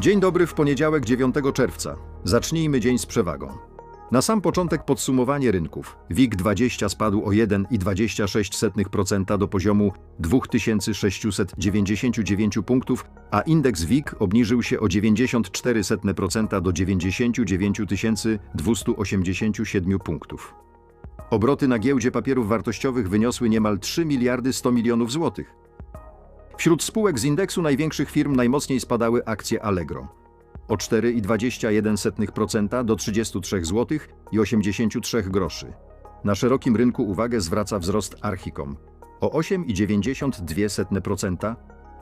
Dzień dobry w poniedziałek 9 czerwca. Zacznijmy dzień z przewagą. Na sam początek podsumowanie rynków. WIG 20 spadł o 1,26% do poziomu 2699 punktów, a indeks WIG obniżył się o 94% do 99 287 punktów. Obroty na giełdzie papierów wartościowych wyniosły niemal 3 miliardy 100 milionów złotych. Wśród spółek z indeksu największych firm najmocniej spadały akcje Allegro. O 4,21% do 33 zł i 83 groszy. Na szerokim rynku uwagę zwraca wzrost Archicom o 8,92%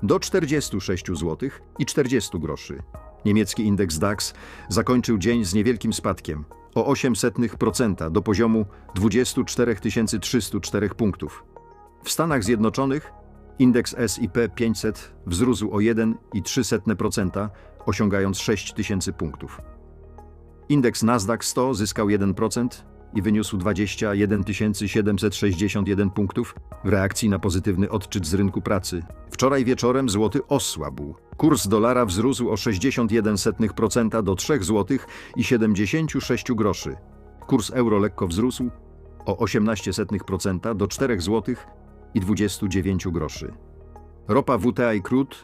do 46 zł i 40 groszy. Niemiecki indeks DAX zakończył dzień z niewielkim spadkiem o 0,08% do poziomu 24 304 punktów. W Stanach Zjednoczonych indeks S&P 500 wzrósł o 1,03%, osiągając 6 tysięcy punktów. Indeks Nasdaq 100 zyskał 1% i wyniósł 21 761 punktów w reakcji na pozytywny odczyt z rynku pracy. Wczoraj wieczorem złoty osłabł. Kurs dolara wzrósł o 61% do 3 zł i 76 groszy. Kurs euro lekko wzrósł o 18% do 4 zł i 29 groszy. Ropa WTI Crude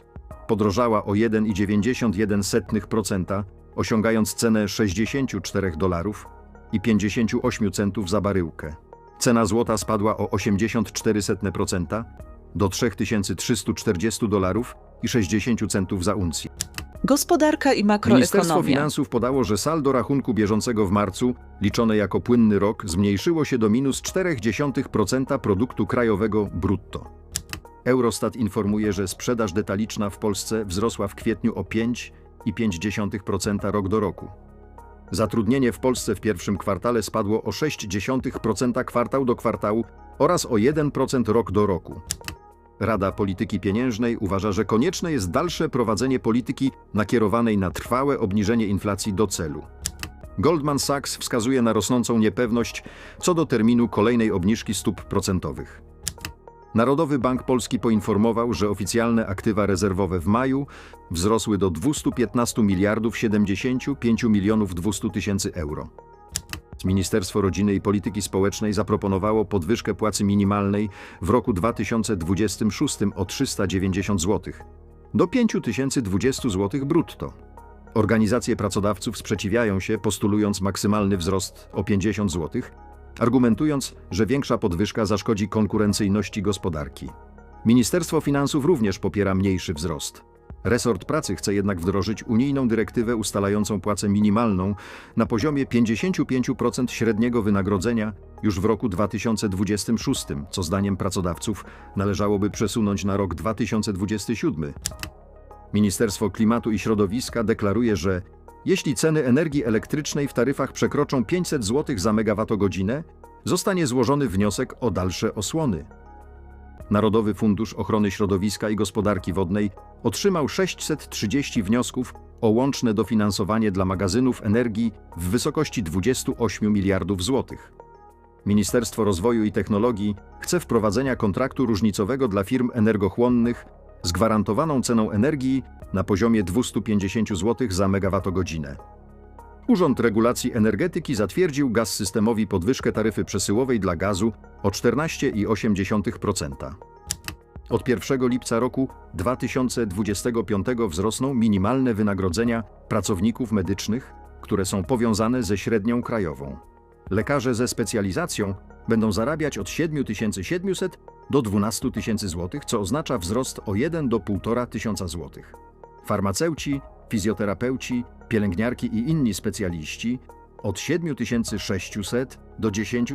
podrożała o 1,91%, osiągając cenę 64 dolarów i 58 centów za baryłkę. Cena złota spadła o 84% do 3340 dolarów i 60 centów za uncję. Gospodarka i Ministerstwo makroekonomia. Finansów podało, że saldo rachunku bieżącego w marcu, liczone jako płynny rok, zmniejszyło się do minus 0,4% produktu krajowego brutto. Eurostat informuje, że sprzedaż detaliczna w Polsce wzrosła w kwietniu o 5,5% rok do roku. Zatrudnienie w Polsce w pierwszym kwartale spadło o 0,6% kwartał do kwartału oraz o 1% rok do roku. Rada Polityki Pieniężnej uważa, że konieczne jest dalsze prowadzenie polityki nakierowanej na trwałe obniżenie inflacji do celu. Goldman Sachs wskazuje na rosnącą niepewność co do terminu kolejnej obniżki stóp procentowych. Narodowy Bank Polski poinformował, że oficjalne aktywa rezerwowe w maju wzrosły do 215 miliardów 75 milionów 200 tysięcy euro. Ministerstwo Rodziny i Polityki Społecznej zaproponowało podwyżkę płacy minimalnej w roku 2026 o 390 zł do 5020 zł brutto. Organizacje pracodawców sprzeciwiają się, postulując maksymalny wzrost o 50 zł, argumentując, że większa podwyżka zaszkodzi konkurencyjności gospodarki. Ministerstwo Finansów również popiera mniejszy wzrost. Resort pracy chce jednak wdrożyć unijną dyrektywę ustalającą płacę minimalną na poziomie 55% średniego wynagrodzenia już w roku 2026, co zdaniem pracodawców należałoby przesunąć na rok 2027. Ministerstwo Klimatu i Środowiska deklaruje, że jeśli ceny energii elektrycznej w taryfach przekroczą 500 zł za megawattogodzinę, zostanie złożony wniosek o dalsze osłony. Narodowy Fundusz Ochrony Środowiska i Gospodarki Wodnej otrzymał 630 wniosków o łączne dofinansowanie dla magazynów energii w wysokości 28 miliardów złotych. Ministerstwo Rozwoju i Technologii chce wprowadzenia kontraktu różnicowego dla firm energochłonnych z gwarantowaną ceną energii na poziomie 250 zł za megawattogodzinę. Urząd Regulacji Energetyki zatwierdził gaz systemowi podwyżkę taryfy przesyłowej dla gazu o 14,8%. Od 1 lipca roku 2025 wzrosną minimalne wynagrodzenia pracowników medycznych, które są powiązane ze średnią krajową. Lekarze ze specjalizacją będą zarabiać od 7700 do 12 tysięcy złotych, co oznacza wzrost o 1 do 1,5 tysiąca złotych. Farmaceuci, fizjoterapeuci, pielęgniarki i inni specjaliści od 7600 do 10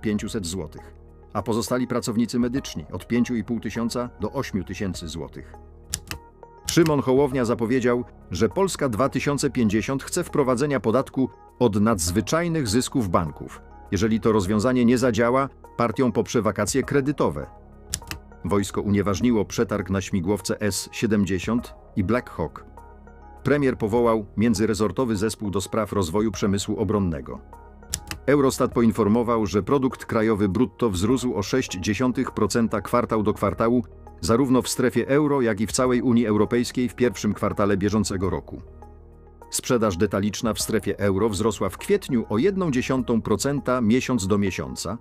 500 złotych, a pozostali pracownicy medyczni od 5,5 tysiąca do 8 tysięcy złotych. Szymon Hołownia zapowiedział, że Polska 2050 chce wprowadzenia podatku od nadzwyczajnych zysków banków. Jeżeli to rozwiązanie nie zadziała, partią poprze wakacje kredytowe. Wojsko unieważniło przetarg na śmigłowce S-70 i Black Hawk. Premier powołał międzyrezortowy zespół do spraw rozwoju przemysłu obronnego. Eurostat poinformował, że produkt krajowy brutto wzrósł o 0,6% kwartał do kwartału, zarówno w strefie euro, jak i w całej Unii Europejskiej w pierwszym kwartale bieżącego roku. Sprzedaż detaliczna w strefie euro wzrosła w kwietniu o 0,1% miesiąc do miesiąca.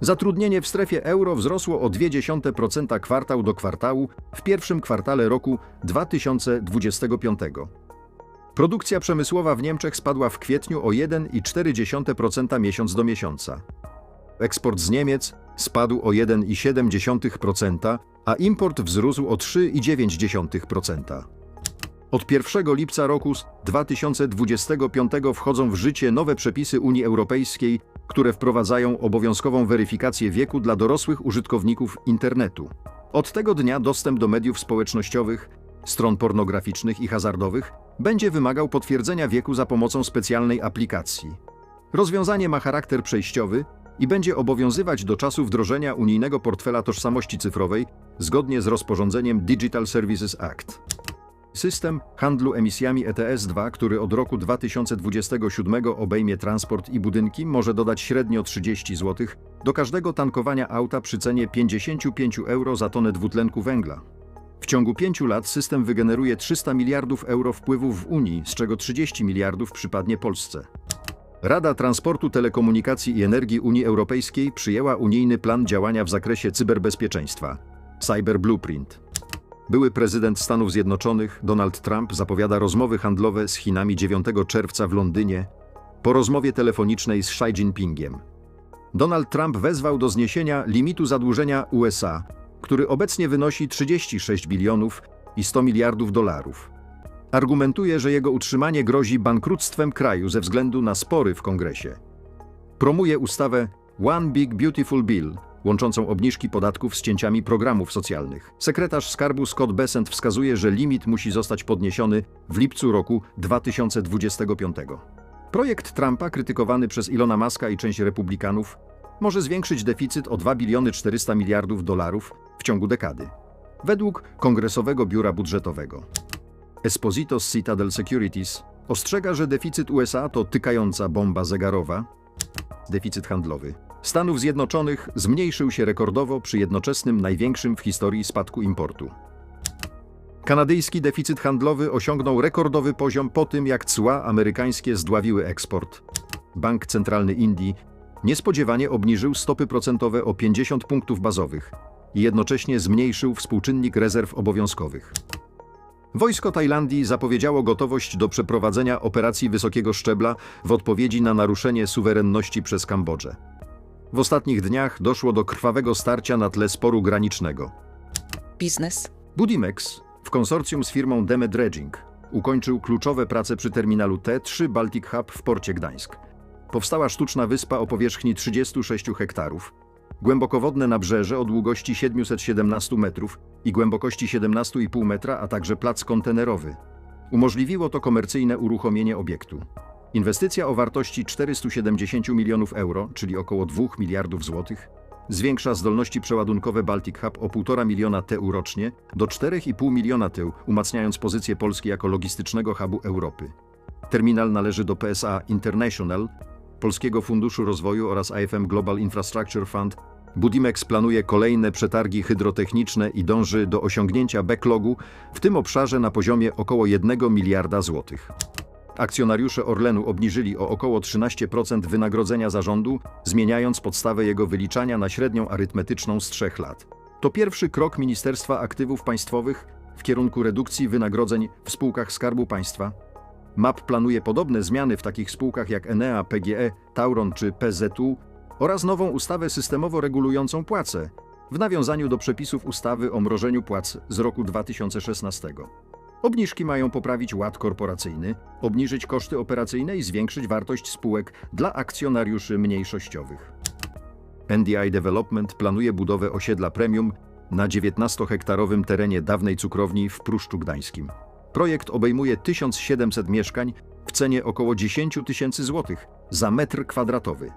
Zatrudnienie w strefie euro wzrosło o 0,2% kwartał do kwartału w pierwszym kwartale roku 2025. Produkcja przemysłowa w Niemczech spadła w kwietniu o 1,4% miesiąc do miesiąca. Eksport z Niemiec spadł o 1,7%, a import wzrósł o 3,9%. Od 1 lipca roku 2025 wchodzą w życie nowe przepisy Unii Europejskiej, które wprowadzają obowiązkową weryfikację wieku dla dorosłych użytkowników internetu. Od tego dnia dostęp do mediów społecznościowych, stron pornograficznych i hazardowych będzie wymagał potwierdzenia wieku za pomocą specjalnej aplikacji. Rozwiązanie ma charakter przejściowy i będzie obowiązywać do czasu wdrożenia unijnego portfela tożsamości cyfrowej zgodnie z rozporządzeniem Digital Services Act. System handlu emisjami ETS-2, który od roku 2027 obejmie transport i budynki, może dodać średnio 30 zł do każdego tankowania auta przy cenie 55 euro za tonę dwutlenku węgla. W ciągu pięciu lat system wygeneruje 300 miliardów euro wpływów w Unii, z czego 30 miliardów przypadnie Polsce. Rada Transportu, Telekomunikacji i Energii Unii Europejskiej przyjęła unijny plan działania w zakresie cyberbezpieczeństwa Cyber Blueprint. Były prezydent Stanów Zjednoczonych Donald Trump zapowiada rozmowy handlowe z Chinami 9 czerwca w Londynie po rozmowie telefonicznej z Xi Jinpingiem. Donald Trump wezwał do zniesienia limitu zadłużenia USA, który obecnie wynosi 36 bilionów i 100 miliardów dolarów. Argumentuje, że jego utrzymanie grozi bankructwem kraju ze względu na spory w kongresie. Promuje ustawę One Big Beautiful Bill, łączącą obniżki podatków z cięciami programów socjalnych. Sekretarz skarbu Scott Bessent wskazuje, że limit musi zostać podniesiony w lipcu roku 2025. Projekt Trumpa, krytykowany przez Ilona Maska i część republikanów, może zwiększyć deficyt o 2 biliony 400 miliardów dolarów w ciągu dekady. Według Kongresowego Biura Budżetowego. Esposito z Citadel Securities ostrzega, że deficyt USA to tykająca bomba zegarowa, deficyt handlowy. Stanów Zjednoczonych zmniejszył się rekordowo przy jednoczesnym największym w historii spadku importu. Kanadyjski deficyt handlowy osiągnął rekordowy poziom po tym, jak cła amerykańskie zdławiły eksport. Bank Centralny Indii niespodziewanie obniżył stopy procentowe o 50 punktów bazowych i jednocześnie zmniejszył współczynnik rezerw obowiązkowych. Wojsko Tajlandii zapowiedziało gotowość do przeprowadzenia operacji wysokiego szczebla w odpowiedzi na naruszenie suwerenności przez Kambodżę. W ostatnich dniach doszło do krwawego starcia na tle sporu granicznego. Biznes. Budimex w konsorcjum z firmą Deme Dredging ukończył kluczowe prace przy terminalu T3 Baltic Hub w porcie Gdańsk. Powstała sztuczna wyspa o powierzchni 36 hektarów, głębokowodne nabrzeże o długości 717 metrów i głębokości 17,5 metra, a także plac kontenerowy. Umożliwiło to komercyjne uruchomienie obiektu. Inwestycja o wartości 470 milionów euro, czyli około 2 miliardów złotych, zwiększa zdolności przeładunkowe Baltic Hub o 1,5 miliona TEU rocznie do 4,5 miliona TEU, umacniając pozycję Polski jako logistycznego hubu Europy. Terminal należy do PSA International, Polskiego Funduszu Rozwoju oraz IFM Global Infrastructure Fund. Budimex planuje kolejne przetargi hydrotechniczne i dąży do osiągnięcia backlogu w tym obszarze na poziomie około 1 miliarda złotych. Akcjonariusze Orlenu obniżyli o około 13% wynagrodzenia zarządu, zmieniając podstawę jego wyliczania na średnią arytmetyczną z trzech lat. To pierwszy krok Ministerstwa Aktywów Państwowych w kierunku redukcji wynagrodzeń w spółkach Skarbu Państwa. MAP planuje podobne zmiany w takich spółkach jak Enea, PGE, Tauron czy PZU oraz nową ustawę systemowo regulującą płace w nawiązaniu do przepisów ustawy o mrożeniu płac z roku 2016. Obniżki mają poprawić ład korporacyjny, obniżyć koszty operacyjne i zwiększyć wartość spółek dla akcjonariuszy mniejszościowych. NDI Development planuje budowę osiedla premium na 19-hektarowym terenie dawnej cukrowni w Pruszczu Gdańskim. Projekt obejmuje 1700 mieszkań w cenie około 10 tysięcy złotych za metr kwadratowy.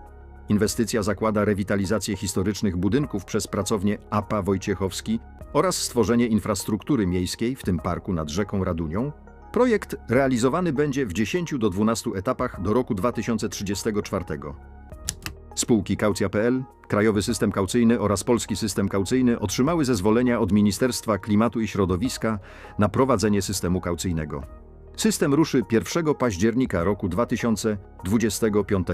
Inwestycja zakłada rewitalizację historycznych budynków przez pracownię APA Wojciechowski oraz stworzenie infrastruktury miejskiej, w tym parku nad rzeką Radunią. Projekt realizowany będzie w 10 do 12 etapach do roku 2034. Spółki Kaucja.pl, Krajowy System Kaucyjny oraz Polski System Kaucyjny otrzymały zezwolenia od Ministerstwa Klimatu i Środowiska na prowadzenie systemu kaucyjnego. System ruszy 1 października roku 2025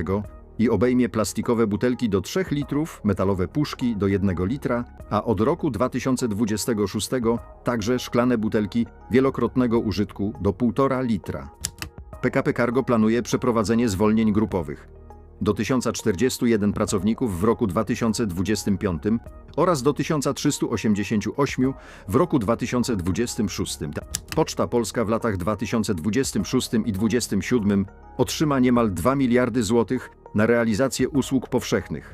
i obejmie plastikowe butelki do 3 litrów, metalowe puszki do 1 litra, a od roku 2026 także szklane butelki wielokrotnego użytku do 1,5 litra. PKP Cargo planuje przeprowadzenie zwolnień grupowych do 1041 pracowników w roku 2025 oraz do 1388 w roku 2026. Poczta Polska w latach 2026 i 2027 otrzyma niemal 2 miliardy złotych na realizację usług powszechnych.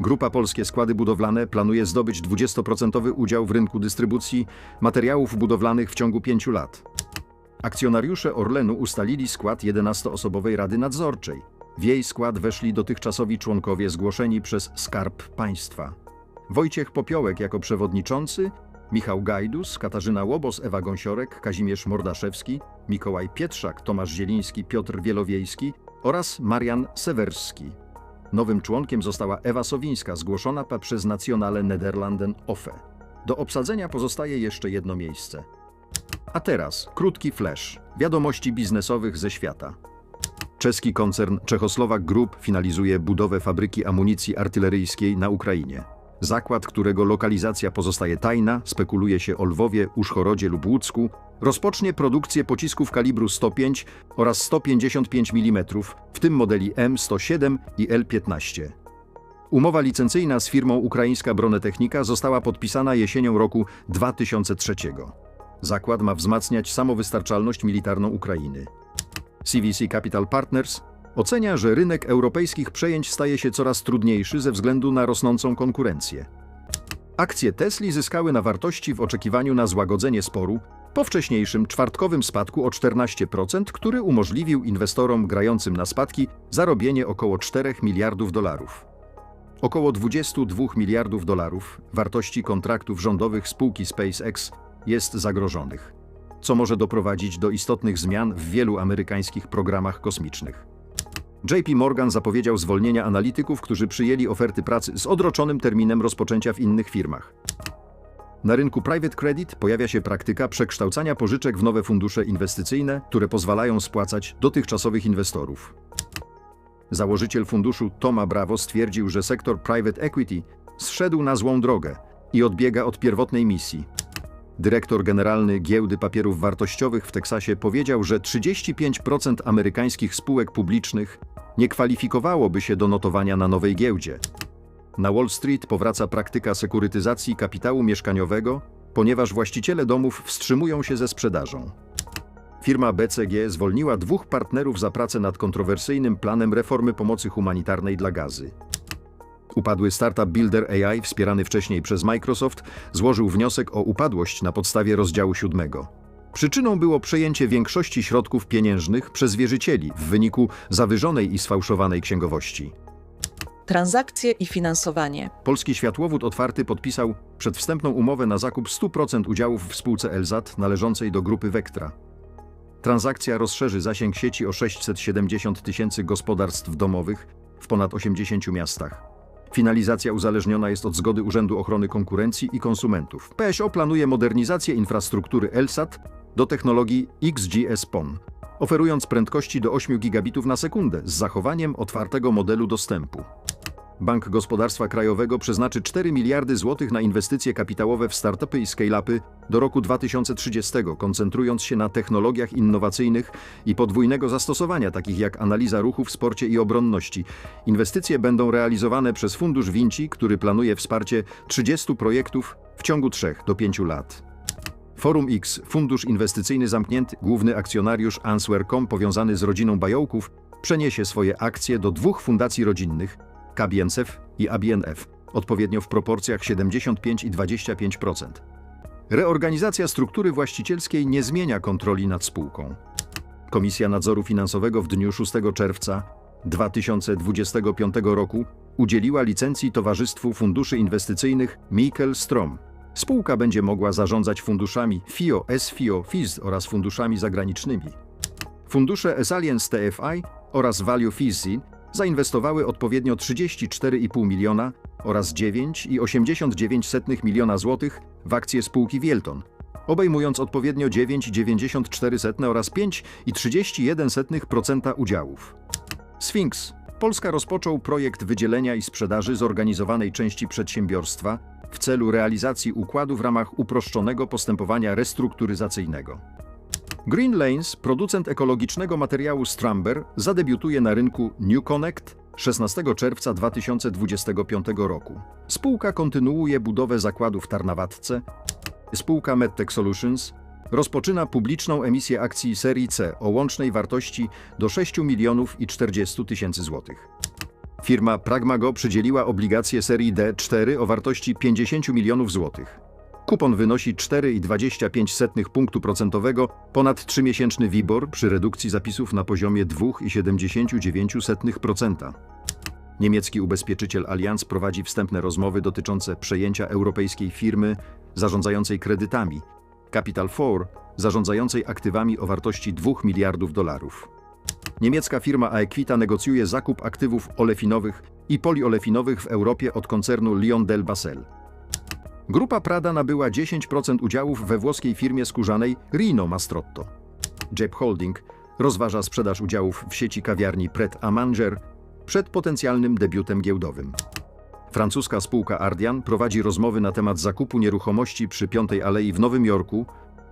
Grupa Polskie Składy Budowlane planuje zdobyć 20% udział w rynku dystrybucji materiałów budowlanych w ciągu 5 lat. Akcjonariusze Orlenu ustalili skład 11-osobowej Rady Nadzorczej. W jej skład weszli dotychczasowi członkowie zgłoszeni przez Skarb Państwa. Wojciech Popiołek jako przewodniczący, Michał Gajdus, Katarzyna Łobos, Ewa Gąsiorek, Kazimierz Mordaszewski, Mikołaj Pietrzak, Tomasz Zieliński, Piotr Wielowiejski oraz Marian Sewerski. Nowym członkiem została Ewa Sowińska, zgłoszona przez Nationale Nederlanden OFE. Do obsadzenia pozostaje jeszcze jedno miejsce. A teraz krótki flash. Wiadomości biznesowych ze świata. Czeski koncern Czechosłowak Group finalizuje budowę fabryki amunicji artyleryjskiej na Ukrainie. Zakład, którego lokalizacja pozostaje tajna, spekuluje się o Lwowie, Uszchorodzie lub Łucku, rozpocznie produkcję pocisków kalibru 105 oraz 155 mm, w tym modeli M107 i L15. Umowa licencyjna z firmą ukraińska Bronetechnika została podpisana jesienią roku 2003. Zakład ma wzmacniać samowystarczalność militarną Ukrainy. CVC Capital Partners ocenia, że rynek europejskich przejęć staje się coraz trudniejszy ze względu na rosnącą konkurencję. Akcje Tesli zyskały na wartości w oczekiwaniu na złagodzenie sporu po wcześniejszym czwartkowym spadku o 14%, który umożliwił inwestorom grającym na spadki zarobienie około 4 miliardów dolarów. Około 22 miliardów dolarów wartości kontraktów rządowych spółki SpaceX jest zagrożonych, co może doprowadzić do istotnych zmian w wielu amerykańskich programach kosmicznych. JP Morgan zapowiedział zwolnienia analityków, którzy przyjęli oferty pracy z odroczonym terminem rozpoczęcia w innych firmach. Na rynku private credit pojawia się praktyka przekształcania pożyczek w nowe fundusze inwestycyjne, które pozwalają spłacać dotychczasowych inwestorów. Założyciel funduszu Toma Bravo stwierdził, że sektor private equity zszedł na złą drogę i odbiega od pierwotnej misji. Dyrektor generalny Giełdy Papierów Wartościowych w Teksasie powiedział, że 35% amerykańskich spółek publicznych nie kwalifikowałoby się do notowania na nowej giełdzie. Na Wall Street powraca praktyka sekurytyzacji kapitału mieszkaniowego, ponieważ właściciele domów wstrzymują się ze sprzedażą. Firma BCG zwolniła dwóch partnerów za pracę nad kontrowersyjnym planem reformy pomocy humanitarnej dla gazy. Upadły startup Builder AI, wspierany wcześniej przez Microsoft, złożył wniosek o upadłość na podstawie rozdziału 7. Przyczyną było przejęcie większości środków pieniężnych przez wierzycieli w wyniku zawyżonej i sfałszowanej księgowości. Transakcje i finansowanie. Polski Światłowód Otwarty podpisał przedwstępną umowę na zakup 100% udziałów w spółce Elzat należącej do grupy Vectra. Transakcja rozszerzy zasięg sieci o 670 tysięcy gospodarstw domowych w ponad 80 miastach. Finalizacja uzależniona jest od zgody Urzędu Ochrony Konkurencji i Konsumentów. PSO planuje modernizację infrastruktury Elsat do technologii XGS-PON, oferując prędkości do 8 gigabitów na sekundę z zachowaniem otwartego modelu dostępu. Bank Gospodarstwa Krajowego przeznaczy 4 miliardy złotych na inwestycje kapitałowe w startupy i scale-upy do roku 2030, koncentrując się na technologiach innowacyjnych i podwójnego zastosowania, takich jak analiza ruchu w sporcie i obronności. Inwestycje będą realizowane przez Fundusz Vinci, który planuje wsparcie 30 projektów w ciągu 3 do 5 lat. Forum X, fundusz inwestycyjny zamknięty, główny akcjonariusz Answer.com powiązany z rodziną Bajołków, przeniesie swoje akcje do dwóch fundacji rodzinnych, KBNCF i ABNF, odpowiednio w proporcjach 75 i 25%. Reorganizacja struktury właścicielskiej nie zmienia kontroli nad spółką. Komisja Nadzoru Finansowego w dniu 6 czerwca 2025 roku udzieliła licencji Towarzystwu Funduszy Inwestycyjnych Mikkel Strom. Spółka będzie mogła zarządzać funduszami FIO, SFIO, FIZ oraz funduszami zagranicznymi. Fundusze Esaliens TFI oraz Value Fizzy zainwestowały odpowiednio 34,5 miliona oraz 9,89 miliona złotych w akcje spółki Wielton, obejmując odpowiednio 9,94 oraz 5,31% udziałów. Sphinx. Polska rozpoczął projekt wydzielenia i sprzedaży zorganizowanej części przedsiębiorstwa w celu realizacji układu w ramach uproszczonego postępowania restrukturyzacyjnego. Green Lanes, producent ekologicznego materiału Stramber, zadebiutuje na rynku New Connect 16 czerwca 2025 roku. Spółka kontynuuje budowę zakładu w Tarnawatce. Spółka MedTech Solutions rozpoczyna publiczną emisję akcji serii C o łącznej wartości do 6 milionów i 40 tysięcy złotych. Firma Pragmago przydzieliła obligacje serii D4 o wartości 50 milionów złotych. Kupon wynosi 4,25 punktu procentowego, ponad 3-miesięczny WIBOR przy redukcji zapisów na poziomie 2,79%. Niemiecki ubezpieczyciel Allianz prowadzi wstępne rozmowy dotyczące przejęcia europejskiej firmy zarządzającej kredytami, Capital 4, zarządzającej aktywami o wartości 2 miliardów dolarów. Niemiecka firma Aequita negocjuje zakup aktywów olefinowych i poliolefinowych w Europie od koncernu Lion del Basel. Grupa Prada nabyła 10% udziałów we włoskiej firmie skórzanej Rino Mastrotto. Jeb Holding rozważa sprzedaż udziałów w sieci kawiarni Pret a Manger przed potencjalnym debiutem giełdowym. Francuska spółka Ardian prowadzi rozmowy na temat zakupu nieruchomości przy Piątej Alei w Nowym Jorku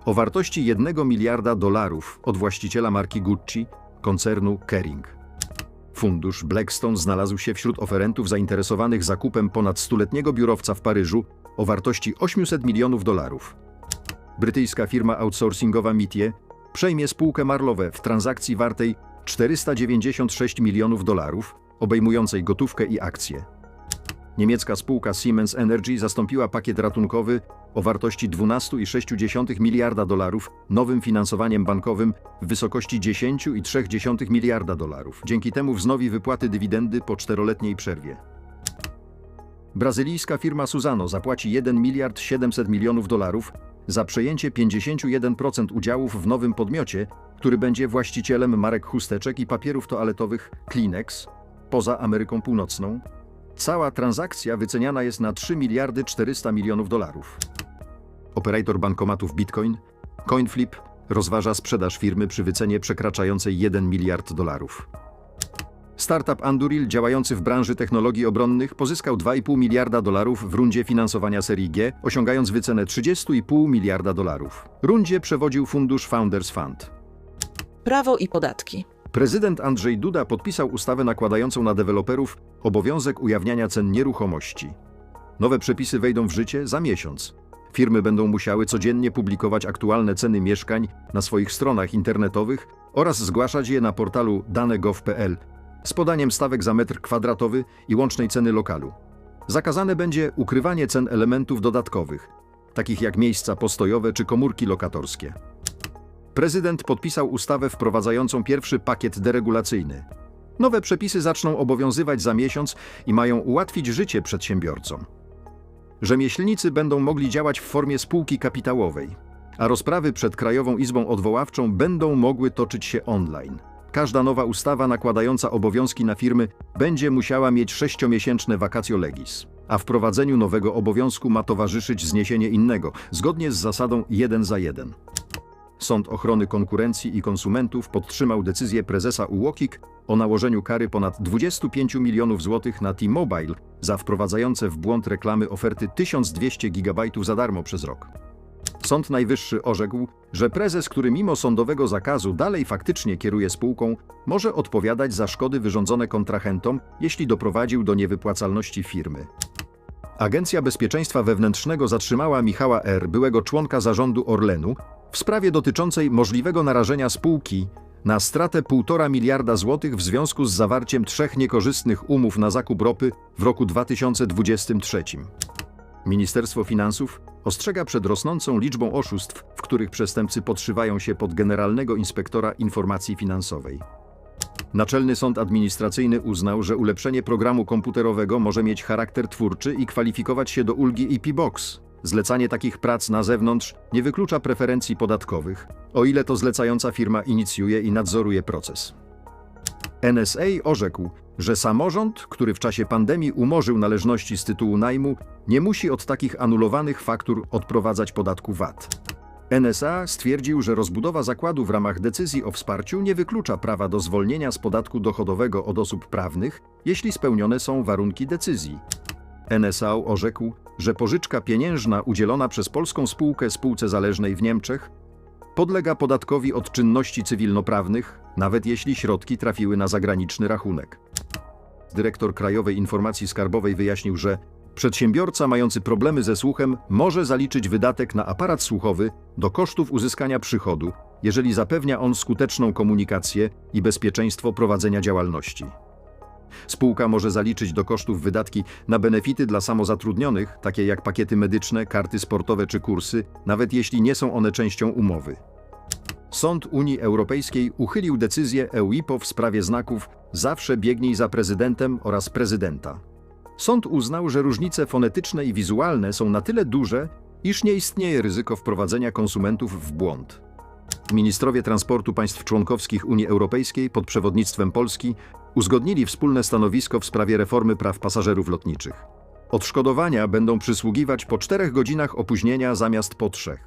o wartości 1 miliarda dolarów od właściciela marki Gucci, koncernu Kering. Fundusz Blackstone znalazł się wśród oferentów zainteresowanych zakupem ponad stuletniego biurowca w Paryżu o wartości 800 milionów dolarów. Brytyjska firma outsourcingowa Mitie przejmie spółkę Marlowe w transakcji wartej 496 milionów dolarów, obejmującej gotówkę i akcje. Niemiecka spółka Siemens Energy zastąpiła pakiet ratunkowy o wartości 12,6 miliarda dolarów nowym finansowaniem bankowym w wysokości 10,3 miliarda dolarów. Dzięki temu wznowi wypłaty dywidendy po czteroletniej przerwie. Brazylijska firma Suzano zapłaci 1 miliard 700 milionów dolarów za przejęcie 51% udziałów w nowym podmiocie, który będzie właścicielem marek chusteczek i papierów toaletowych Kleenex poza Ameryką Północną. Cała transakcja wyceniana jest na 3 miliardy 400 milionów dolarów. Operator bankomatów Bitcoin, CoinFlip, rozważa sprzedaż firmy przy wycenie przekraczającej 1 miliard dolarów. Startup Anduril, działający w branży technologii obronnych, pozyskał 2,5 miliarda dolarów w rundzie finansowania serii G, osiągając wycenę 30,5 miliarda dolarów. Rundzie przewodził fundusz Founders Fund. Prawo i podatki. Prezydent Andrzej Duda podpisał ustawę nakładającą na deweloperów obowiązek ujawniania cen nieruchomości. Nowe przepisy wejdą w życie za miesiąc. Firmy będą musiały codziennie publikować aktualne ceny mieszkań na swoich stronach internetowych oraz zgłaszać je na portalu dane.gov.pl z podaniem stawek za metr kwadratowy i łącznej ceny lokalu. Zakazane będzie ukrywanie cen elementów dodatkowych, takich jak miejsca postojowe czy komórki lokatorskie. Prezydent podpisał ustawę wprowadzającą pierwszy pakiet deregulacyjny. Nowe przepisy zaczną obowiązywać za miesiąc i mają ułatwić życie przedsiębiorcom. Rzemieślnicy będą mogli działać w formie spółki kapitałowej, a rozprawy przed Krajową Izbą Odwoławczą będą mogły toczyć się online. Każda nowa ustawa nakładająca obowiązki na firmy będzie musiała mieć sześciomiesięczne vacatio legis, a wprowadzeniu nowego obowiązku ma towarzyszyć zniesienie innego, zgodnie z zasadą jeden za jeden. Sąd Ochrony Konkurencji i Konsumentów podtrzymał decyzję prezesa UOKiK o nałożeniu kary ponad 25 milionów złotych na T-Mobile za wprowadzające w błąd reklamy oferty 1200 GB za darmo przez rok. Sąd Najwyższy orzekł, że prezes, który mimo sądowego zakazu dalej faktycznie kieruje spółką, może odpowiadać za szkody wyrządzone kontrahentom, jeśli doprowadził do niewypłacalności firmy. Agencja Bezpieczeństwa Wewnętrznego zatrzymała Michała R., byłego członka zarządu Orlenu, w sprawie dotyczącej możliwego narażenia spółki na stratę 1,5 miliarda złotych w związku z zawarciem trzech niekorzystnych umów na zakup ropy w roku 2023. Ministerstwo Finansów ostrzega przed rosnącą liczbą oszustw, w których przestępcy podszywają się pod Generalnego Inspektora Informacji Finansowej. Naczelny Sąd Administracyjny uznał, że ulepszenie programu komputerowego może mieć charakter twórczy i kwalifikować się do ulgi IP Box. Zlecanie takich prac na zewnątrz nie wyklucza preferencji podatkowych, o ile to zlecająca firma inicjuje i nadzoruje proces. NSA orzekł, że samorząd, który w czasie pandemii umorzył należności z tytułu najmu, nie musi od takich anulowanych faktur odprowadzać podatku VAT. NSA stwierdził, że rozbudowa zakładu w ramach decyzji o wsparciu nie wyklucza prawa do zwolnienia z podatku dochodowego od osób prawnych, jeśli spełnione są warunki decyzji. NSA orzekł, że pożyczka pieniężna udzielona przez polską spółkę spółce zależnej w Niemczech podlega podatkowi od czynności cywilnoprawnych, nawet jeśli środki trafiły na zagraniczny rachunek. Dyrektor Krajowej Informacji Skarbowej wyjaśnił, że przedsiębiorca mający problemy ze słuchem może zaliczyć wydatek na aparat słuchowy do kosztów uzyskania przychodu, jeżeli zapewnia on skuteczną komunikację i bezpieczeństwo prowadzenia działalności. Spółka może zaliczyć do kosztów wydatki na benefity dla samozatrudnionych, takie jak pakiety medyczne, karty sportowe czy kursy, nawet jeśli nie są one częścią umowy. Sąd Unii Europejskiej uchylił decyzję EUIPO w sprawie znaków Zawsze biegnij za prezydentem oraz prezydenta. Sąd uznał, że różnice fonetyczne i wizualne są na tyle duże, iż nie istnieje ryzyko wprowadzenia konsumentów w błąd. Ministrowie transportu państw członkowskich Unii Europejskiej pod przewodnictwem Polski uzgodnili wspólne stanowisko w sprawie reformy praw pasażerów lotniczych. Odszkodowania będą przysługiwać po czterech godzinach opóźnienia zamiast po trzech.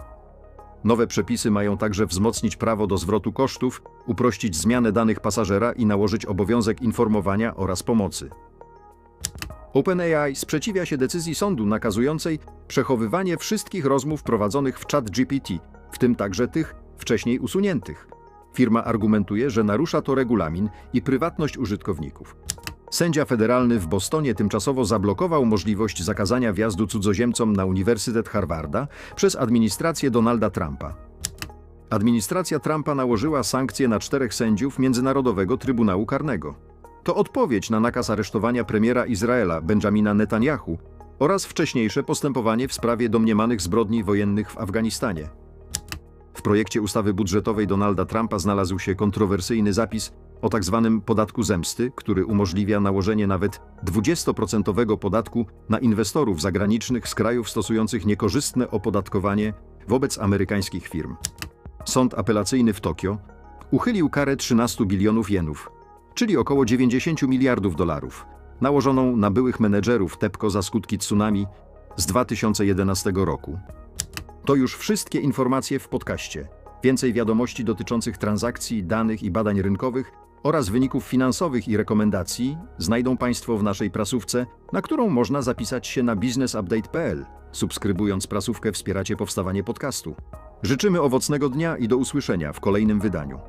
Nowe przepisy mają także wzmocnić prawo do zwrotu kosztów, uprościć zmianę danych pasażera i nałożyć obowiązek informowania oraz pomocy. OpenAI sprzeciwia się decyzji sądu nakazującej przechowywanie wszystkich rozmów prowadzonych w ChatGPT, w tym także tych wcześniej usuniętych. Firma argumentuje, że narusza to regulamin i prywatność użytkowników. Sędzia federalny w Bostonie tymczasowo zablokował możliwość zakazania wjazdu cudzoziemcom na Uniwersytet Harvarda przez administrację Donalda Trumpa. Administracja Trumpa nałożyła sankcje na czterech sędziów Międzynarodowego Trybunału Karnego. To odpowiedź na nakaz aresztowania premiera Izraela Benjamina Netanyahu oraz wcześniejsze postępowanie w sprawie domniemanych zbrodni wojennych w Afganistanie. W projekcie ustawy budżetowej Donalda Trumpa znalazł się kontrowersyjny zapis o tzw. podatku zemsty, który umożliwia nałożenie nawet 20% podatku na inwestorów zagranicznych z krajów stosujących niekorzystne opodatkowanie wobec amerykańskich firm. Sąd apelacyjny w Tokio uchylił karę 13 bilionów jenów, czyli około 90 miliardów dolarów, nałożoną na byłych menedżerów TEPCO za skutki tsunami z 2011 roku. To już wszystkie informacje w podcaście. Więcej wiadomości dotyczących transakcji, danych i badań rynkowych oraz wyników finansowych i rekomendacji znajdą Państwo w naszej prasówce, na którą można zapisać się na businessupdate.pl. Subskrybując prasówkę wspieracie powstawanie podcastu. Życzymy owocnego dnia i do usłyszenia w kolejnym wydaniu.